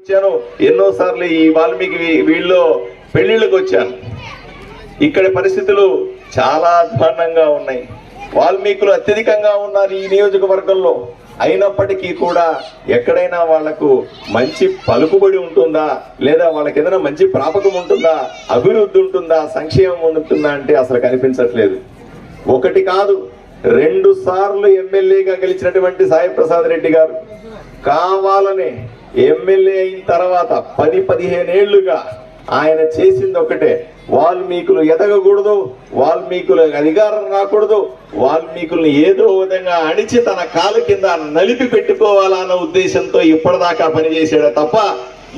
వచ్చాను. ఎన్నోసార్లు ఈ వాల్మీకి వీళ్ళు వీళ్ళలో పెళ్ళిళ్ళకి వచ్చాను. ఇక్కడ పరిస్థితులు చాలా అధ్వాన్నంగా ఉన్నాయి. వాల్మీకులు అత్యధికంగా ఉన్నారు ఈ నియోజకవర్గంలో. అయినప్పటికీ కూడా ఎక్కడైనా వాళ్ళకు మంచి పలుకుబడి ఉంటుందా? లేదా వాళ్ళకి ఏదైనా మంచి ప్రాపకం ఉంటుందా? అభివృద్ధి ఉంటుందా? సంక్షేమం ఉంటుందా అంటే అసలు కనిపించట్లేదు. ఒకటి కాదు రెండు సార్లు ఎమ్మెల్యేగా గెలిచినటువంటి సాయి ప్రసాద్ రెడ్డి గారు. కావాలనే ఎమ్మెల్యే అయిన తర్వాత పది పదిహేను ఏళ్ళుగా ఆయన చేసింది ఒకటే వాల్మీకులు ఎదగకూడదు వాల్మీకుల అధికారం రాకూడదు వాల్మీకుల్ని ఏదో విధంగా అణిచి తన కాలు కింద నలిపి పెట్టుకోవాలన్న ఉద్దేశంతో ఇప్పటిదాకా పనిచేశాడే తప్ప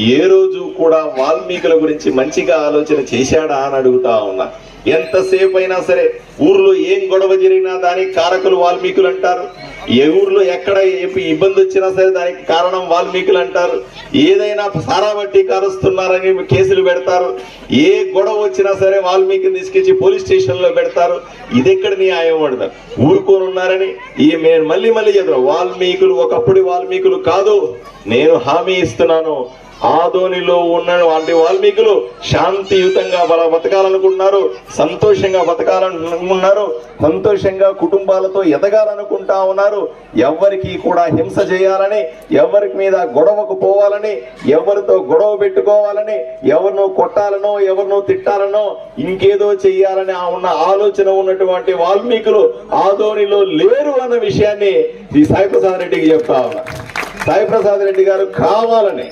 ఏ రోజు కూడా వాల్మీకుల గురించి మంచిగా ఆలోచన చేశాడా అని అడుగుతా ఉన్నా. ఎంతసేపు అయినా సరే ఊర్లో ఏం గొడవ జరిగినా దానికి కారకులు వాల్మీకులు అంటారు. ఏ ఊర్లో ఎక్కడ ఏ ఇబ్బంది వచ్చినా సరే దానికి కారణం వాల్మీకులు అంటారు. ఏదైనా సారాబట్టి కారుస్తున్నారని కేసులు పెడతారు. ఏ గొడవ వచ్చినా సరే వాల్మీకిని తీసుకొచ్చి పోలీస్ స్టేషన్లో పెడతారు. ఇదెక్కడ న్యాయం పడతారు ఊరుకొని ఉన్నారని ఈ మేము మళ్ళీ మళ్ళీ చెప్తాం వాల్మీకులు ఒకప్పుడు వాల్మీకులు కాదు. నేను హామీ ఇస్తున్నాను. ఆదోనిలో ఉన్న వంటి వాల్మీకులు శాంతియుతంగా బల బతకాలనుకుంటున్నారు సంతోషంగా బతకాలనుకుంటున్నారు సంతోషంగా కుటుంబాలతో ఎదగాలనుకుంటా ఉన్నారు. ఎవరికి కూడా హింస చేయాలని ఎవరికి మీద గొడవకు పోవాలని ఎవరితో గొడవ పెట్టుకోవాలని ఎవరినో కొట్టాలనో ఎవరినో తిట్టాలనో ఇంకేదో చేయాలని ఆ ఉన్న ఆలోచన ఉన్నటువంటి వాల్మీకులు ఆదోనిలో లేరు అన్న విషయాన్ని ఈ సాయిప్రసాద్ రెడ్డికి చెప్తా ఉన్నా. సాయిప్రసాద్ రెడ్డి గారు కావాలని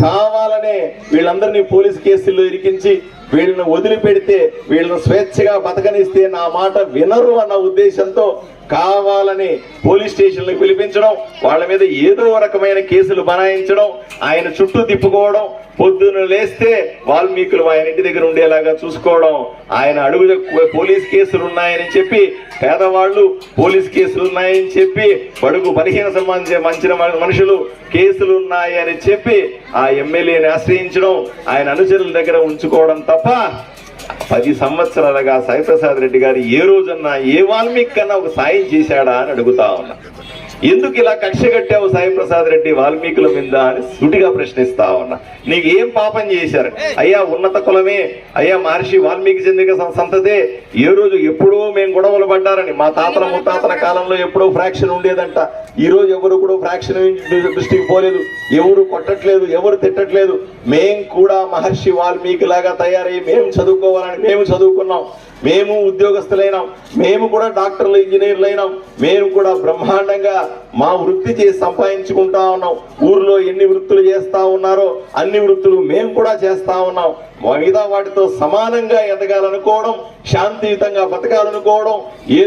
కావాలనే వీళ్ళందరినీ పోలీస్ కేసుల్లో ఇరికించి వీళ్ళని వదిలిపెడితే వీళ్ళని స్వేచ్ఛగా బతకనిస్తే నా మాట వినరు అన్న ఉద్దేశంతో కావాలని పోలీస్ స్టేషన్లకు పిలిపించడం వాళ్ళ మీద ఏదో రకమైన కేసులు బనాయించడం ఆయన చుట్టూ తిప్పుకోవడం పొద్దున్న లేస్తే వాల్మీకులు ఆయన ఇంటి దగ్గర ఉండేలాగా చూసుకోవడం ఆయన అడుగు పోలీస్ కేసులు ఉన్నాయని చెప్పి పేదవాళ్ళు పోలీస్ కేసులు ఉన్నాయని చెప్పి బడుగు బలహీన సంబంధించిన మంచిన మనుషులు కేసులు ఉన్నాయని చెప్పి ఆ ఎమ్మెల్యేని ఆశ్రయించడం ఆయన అనుచరుల దగ్గర ఉంచుకోవడం తప్ప పది సంవత్సరాలుగా సాయిప్రసాద్ రెడ్డి గారు ఏ రోజన్నా ఏ వాల్మీకి కన్నా ఒక సాయం చేశాడా అని అడుగుతా ఉన్నా. ఎందుకు ఇలా కక్ష కట్టావు సాయిప్రసాద్ రెడ్డి వాల్మీకుల మీద అని సుటిగా ప్రశ్నిస్తా ఉన్నా. నీకు ఏం పాపం చేశారు? అయ్యా ఉన్నత కులమే. అయ్యా మహర్షి వాల్మీకి చెందిన సంతతే. ఏ రోజు ఎప్పుడో మేము గొడవలు పడ్డారని. మా తాతల ముత్తాతల కాలంలో ఎప్పుడో ఫ్రాక్షన్ ఉండేదంట. ఈ రోజు ఎవరు కూడా ఫ్రాక్షన్ దృష్టికి పోలేదు. ఎవరు కొట్టట్లేదు ఎవరు తిట్టట్లేదు. మేం కూడా మహర్షి వాల్మీకి లాగా తయారై మేము చదువుకోవాలని మేము చదువుకున్నాం. మేము ఉద్యోగస్తులైనాం. మేము కూడా డాక్టర్లు ఇంజనీర్లు అయినాం మేము కూడా బ్రహ్మాండంగా మా వృత్తి చేసి సంపాదించుకుంటా ఉన్నాం. ఊర్లో ఎన్ని వృత్తులు చేస్తా ఉన్నారో అన్ని వృత్తులు మేము కూడా చేస్తా ఉన్నాం. మిగతా వాటితో సమానంగా ఎదగాలనుకోవడం శాంతియుతంగా బతకాలనుకోవడం ఏ